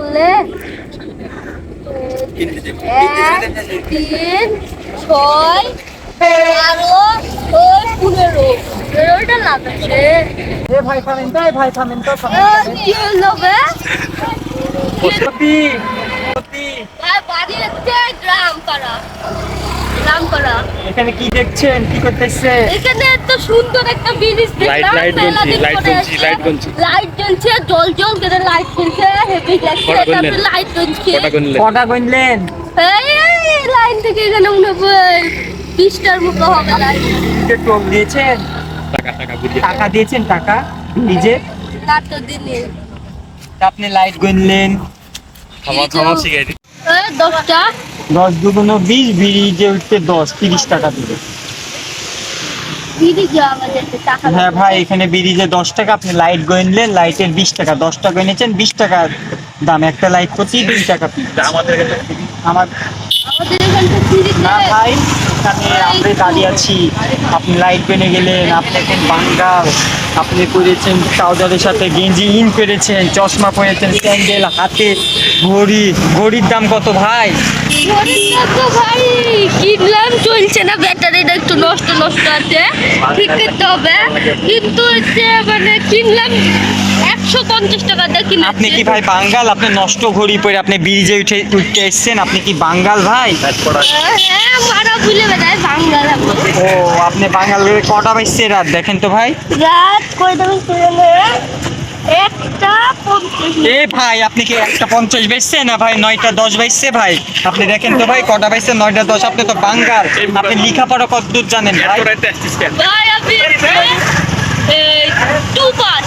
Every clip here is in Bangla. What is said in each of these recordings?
আল্লাহ কি সুন্দর লে এক তিন ছয় বারো ও পনেরো। পনেরোটা লাগাচ্ছে এ ভাই থামেন তো এ ভাই থামেন তো। কি হলো বে? সত্যি সত্যি। ভাই বাড়ি হচ্ছে গ্রাম পাড়া। পাড়া এখানে কি দেখছেন? কি করতেছে? এখানে এত সুন্দর একটা ব্রিজ দেখলাম লাইট জ্বলছে, লাইট জ্বলছে, লাইট জ্বলছে। লাইট জ্বলছে জল জল করে লাইট জ্বলছে হেভি লাগছে? তারপরে লাইট জ্বলছে। কটা গুনলে কটা গুনলেন। এই, লাইন থেকে এখানে মনে হয় বিশটার মতো হবে লাইট টোল দিয়েছেন? টাকা টাকা বুঝিয়ে। টাকা দিয়েছেন টাকা? নিজে? রাত দিনে। আপনি লাইট গুনলেন। থামা সিগারেট এই, দশটা? দশ দুগুণ বিশ ব্রিজে উঠতে দশ তিরিশ টাকা দিবে। হ্যাঁ ভাই এখানে ব্রিজে দশ টাকা আপনি লাইট গুনলেন লাইটের বিশ টাকা দশ টাকা গুনেছেন বিশ টাকা দাম। একটা লাইট প্রতি দুই টাকা আমাদের আমার না ভাই এখানে আমরা দাঁড়িয়ে আছি। আপনি লাইট পেনে গেলেন আপনি এখন বাঙ্গাল। আপনি করেছেন ট্রাউজারের সাথে গেঞ্জি ইন করেছেন চশমা পরেছেন স্যান্ডেল হাতে ঘড়ি ঘড়ির দাম কত ভাই? তো ভাই কিনলাম চলছে না ব্যাটারিটা একটু নষ্ট নষ্ট আছে ঠিক করতে হবে। কিন্তু যে মানে কিনলাম একশো পঞ্চাশ টাকা দিয়ে আপনি কি ভাই বাঙ্গাল? আপনি নষ্ট ঘড়ি পরে আপনি ব্রিজে উঠে উঠতে এসছেন আপনি কি বাঙ্গাল ভাই? হ্যাঁ মারা ভুলে বেড়ায় বাংলা ও আপনি বাঙালের কটা বাইসছে রাত দেখেন তো ভাই। রাত একটা এ ভাই আপনি কি একটা পঞ্চাশ বাইসছে না ভাই? নয়টা দশ বাইসছে ভাই? আপনি দেখেন তো ভাই কটা নয়টা দশ আপনি তো বাঙ্গাল আপনি লেখাপড়া কতদূর জানেন ভাই? আপনি টু পাঁচ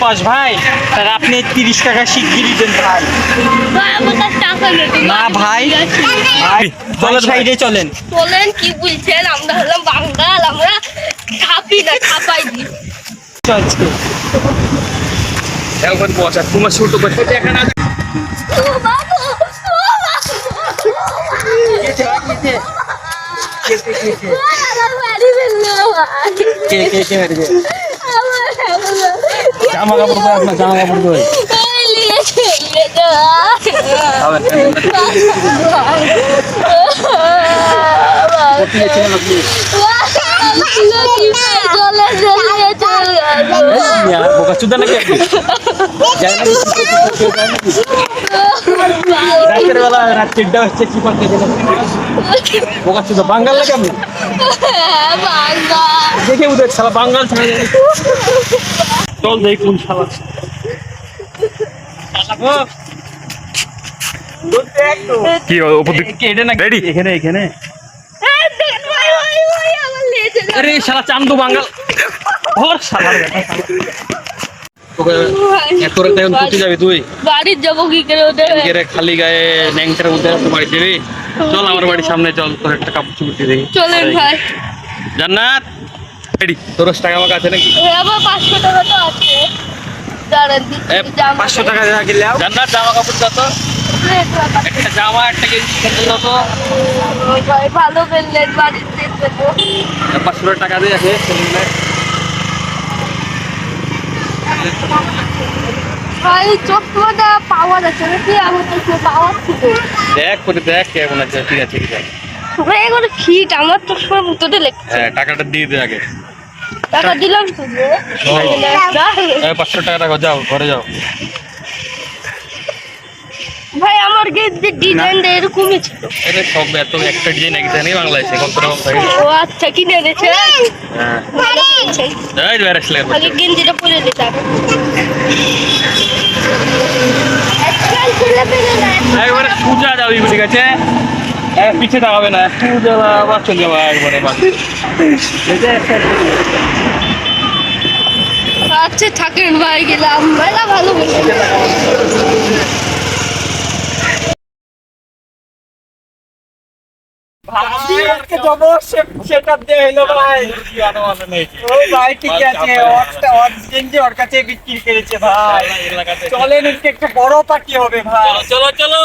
পাস ভাই? তাহলে আপনি তিরিশ টাকা শিগগিরি দেন ভাই। না ভাই। ভাই চলেন সাইডে চলেন। বলেন কি বলছেন? আমরা হলাম বাঙ্গাল আমরা খাপি না খাপাই দিই চলছে এখন বসা তোমার ছোট করতে দেখা না ও বাবু ও বাবু আমার বাড়ি ফেলল ভাই। কে কে কে মেরেছে আমার আমার- জামা কাপড় আপনার জামা কাপড় ভাই। বোকা চুদা নাকি আপনি রাতের বেলা রাত তিনটা হচ্ছে কি করতে বোকা চুদা বাঙ্গাল নাকি? আপনি দেখে উঠে শালা বাঙ্গাল চল যাই কোন শালা কি এখানে এখানে এই দেখ ভাই, ভাই, ভাই, আমার লেজে যাবে। আরে শালা চান্দু বাঙ্গাল। ওর শালা। তোকে এত রাতে এখন কোথায় যাবি তুই? বাড়ির যাব কি করে ওদের? খালি গায়ে ন্যাংটার মধ্যে তো বাড়ি যাবি? চল আমার বাড়ির সামনে চল তোর একটা কাপড় চুপড় দিয়ে চলেন ভাই। জান্নাত রেডি। তোর টাকা আছে নাকি? আমার পাঁচশো টাকা তো আছে। পাঁচশো টাকা জান্নাত জামা কাপড় একটা জামা একটা গেঞ্জি খেতে দাও ভালো বেললেন বাড়িতে। দেবো পাঁচশো টাকা দিয়ে আছে। ভাই চশমাটা পাওয়া যাচ্ছে নাকি পাওয়া ছিল দেখ করে দেখ কেমন আছে ঠিক আছে ঠিক আছে। ভাই এগুলো ফিট আমার ভিতরে লেখছে হ্যাঁ টাকাটা দিয়ে দে আগে। টাকা দিলাম তো পাঁচশো টাকা রাখো যাও ঘরে যাও। ভাই আমার গেঞ্জির ডিজাইনটা এরকমই ছিল। আরে সব এত একটা ডিজাইন এক বাংলাদেশে কত রকম থাকে। ও আচ্ছা কিনে এনেছে? হ্যাঁ। ভালো করেছে। এই বেরাস লাগে আগে গেঞ্জিটা পরে দিতাম একবারে সোজা যাও ঠিক আছে? এক তাকাবে না। সোজা আবার চলে যাব একবারে আচ্ছা থাকেন ভাই গেলাম। ভালো সেটা ভাই। ও ভাই ঠিক আছে ওর কাছে বিক্রি করেছে ভাই। চলেন একটু একটা বড় পার্টি হবে ভাই। চলো, চলো।